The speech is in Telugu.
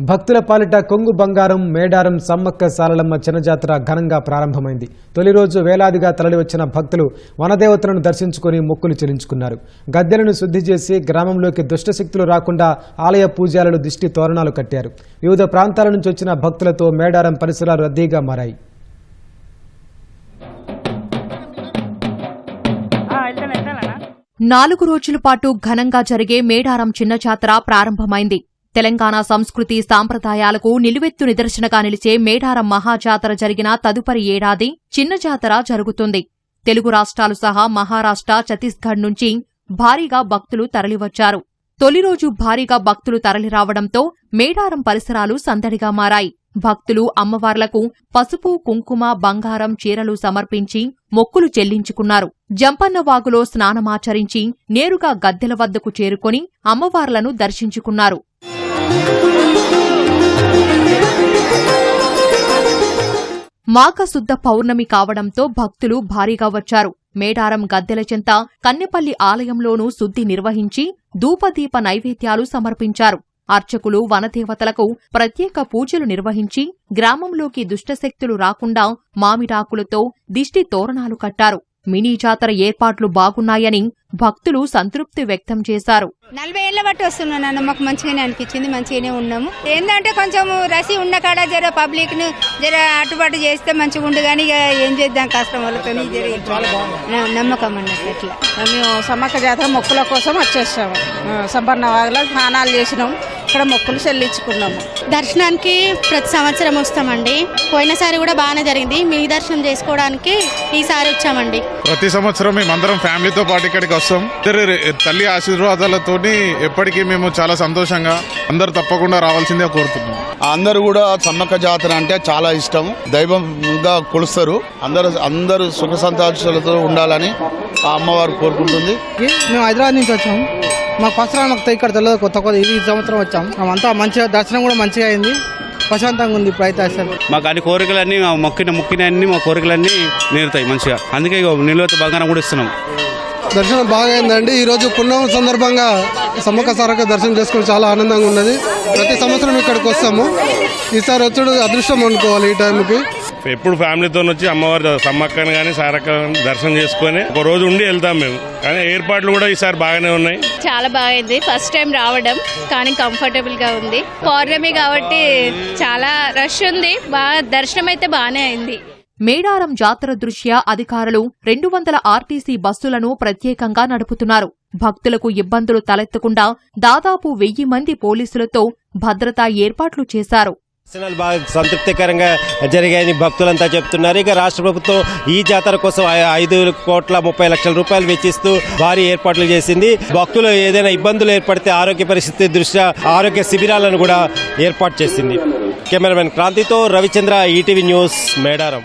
భక్తుల పాలిట కొంగు బంగారం మేడారం సమ్మక్క సారలమ్మ చిన్నజాతర ఘనంగా ప్రారంభమైంది. తొలి రోజు వేలాదిగా తరలివచ్చిన భక్తులు వనదేవతలను దర్శించుకుని మొక్కులు చెల్లించుకున్నారు. గద్దెలను శుద్ధి చేసి గ్రామంలోకి దుష్టశక్తులు రాకుండా ఆలయ పూజారులు దిష్టి తోరణాలు కట్టారు. వివిధ ప్రాంతాల నుంచి వచ్చిన భక్తులతో మేడారం పరిసరాలు రద్దీగా మారాయి. నాలుగు రోజుల పాటు ఘనంగా జరిగే మేడారం చిన్న జాతర ప్రారంభమైంది. తెలంగాణ సంస్కృతి సాంప్రదాయాలకు నిలువెత్తు నిదర్శనగా నిలిచే మేడారం మహాజాతర జరిగిన తదుపరి ఏడాది చిన్న జాతర జరుగుతుంది. తెలుగు రాష్ట్రాలు సహా మహారాష్ట్ర ఛత్తీస్గఢ్ నుంచి భారీగా భక్తులు తరలివచ్చారు. తొలి రోజు భారీగా భక్తులు తరలిరావడంతో మేడారం పరిసరాలు సందడిగా మారాయి. భక్తులు అమ్మవార్లకు పసుపు కుంకుమ బంగారం చీరలు సమర్పించి మొక్కులు చెల్లించుకున్నారు. జంపన్నవాగులో స్నానమాచరించి నేరుగా గద్దెల వద్దకు చేరుకొని అమ్మవార్లను దర్శించుకున్నారు. మాఘశుద్ధ పౌర్ణమి కావడంతో భక్తులు భారీగా వచ్చారు. మేడారం గద్దెల చెంత కన్నెపల్లి ఆలయంలోనూ శుద్ధి నిర్వహించి ధూపదీప నైవేద్యాలు సమర్పించారు. అర్చకులు వనదేవతలకు ప్రత్యేక పూజలు నిర్వహించి గ్రామంలోకి దుష్టశక్తులు రాకుండా మామిడాకులతో దిష్టి తోరణాలు కట్టారు. మినీ జాతర ఏర్పాట్లు బాగున్నాయని భక్తులు సంతృప్తి వ్యక్తం చేశారు. నలభై ఏళ్ళ బట్టి వస్తున్నాను నన్ను. మాకు మంచిగానే అనిపించింది మంచిగానే ఉన్నాము. ఏంటంటే కొంచెం రసి ఉన్న కాడ జర పబ్లిక్ను జర అటుబాటు చేస్తే మంచిగా ఉండు కానీ ఇక ఏం చేద్దాం కష్టం వాళ్ళతో నమ్మకం అన్నట్టు అట్లా. మేము సమ్మక్క జాతర మొక్కుల కోసం వచ్చేసాము. ఆ, సంపన్న వాగులో స్నానాలు చేసినాం. ఇక్కడ మొక్కులు చెల్లించుకున్నాము. దర్శనానికి ప్రతి సంవత్సరం వస్తామండి. పోయినసారి కూడా బాగానే జరిగింది. మీ దర్శనం చేసుకోవడానికి ఈసారి వచ్చామండి. ప్రతి సంవత్సరం మేమందరం ఫ్యామిలీతో పాటు ఇక్కడికి వస్తాం. ఇద్దరు తల్లి ఆశీర్వాదాలతోని ఎప్పటికీ మేము చాలా సంతోషంగా అందరు తప్పకుండా రావాల్సిందే కోరుతున్నాం. అందరూ కూడా సమ్మక్క జాతర అంటే చాలా ఇష్టం. దైవంగా కొలుస్తారు. అందరూ అందరూ సుఖ సంతోషాలతో ఉండాలని ఆ అమ్మవారు కోరుకుంటుంది. మేము హైదరాబాద్ నుంచి వచ్చాం. మాకు ఫస్ట్ రాను మాకు ఇక్కడ తెలియదు కొత్త కొత్త ఇది ఈ సంవత్సరం వచ్చాం. మేమంతా మంచిగా దర్శనం కూడా మంచిగా అయింది. ప్రశాంతంగా ఉంది ఇప్పుడైతే అసలు. మాకు అన్ని కోరికలన్నీ మా మొక్కిన మొక్కిన అన్ని మా కోరికలన్నీ నేరుతాయి మంచిగా. అందుకే ఇగో బంగారం కూడా ఇస్తున్నాం. దర్శనం బాగా అయిందండి. ఈ రోజు పుణ్యం సందర్భంగా సమ్మక్క సారక్క దర్శనం చేసుకుని చాలా ఆనందంగా ఉన్నది. ప్రతి సంవత్సరం ఇక్కడికి వస్తాము. ఈసారి వచ్చాడు అదృష్టం అనుకోవాలి ఈ టైంకి. ఎప్పుడు ఫ్యామిలీతో వచ్చి అమ్మవారి సమ్మక్కని కానీ సారక్క దర్శనం చేసుకొని ఒక రోజు ఉండి వెళ్తాం మేము. కానీ ఏర్పాట్లు కూడా ఈసారి బాగానే ఉన్నాయి. చాలా బాగుంది. ఫస్ట్ టైం రావడం కానీ కంఫర్టబుల్గా ఉంది. పౌర్ణమి కాబట్టి చాలా రష్ ఉంది. బాగా దర్శనం అయితే బాగానే అయింది. మేడారం జాతర దృష్ట్యా అధికారులు రెండు వందల ఆర్టీసీ బస్సులను ప్రత్యేకంగా నడుపుతున్నారు. భక్తులకు ఇబ్బందులు తలెత్తకుండా దాదాపు వెయ్యి మంది పోలీసులతో భద్రతా ఏర్పాట్లు చేశారు. దర్శనాలు బాగా సంతృప్తికరంగా జరిగాయని భక్తులంతా చెప్తున్నారు. ఇక రాష్ట్ర ప్రభుత్వం ఈ జాతర కోసం ఐదు కోట్ల ముప్పై లక్షల రూపాయలు వెచ్చిస్తూ భారీ ఏర్పాట్లు చేసింది. భక్తులు ఏదైనా ఇబ్బందులు ఏర్పడితే ఆరోగ్య పరిస్థితి దృష్ట్యా ఆరోగ్య శిబిరాలను కూడా ఏర్పాటు చేసింది. కెమెరామెన్ క్రాంతితో రవిచంద్ర ఈటీవీ న్యూస్ మేడారం.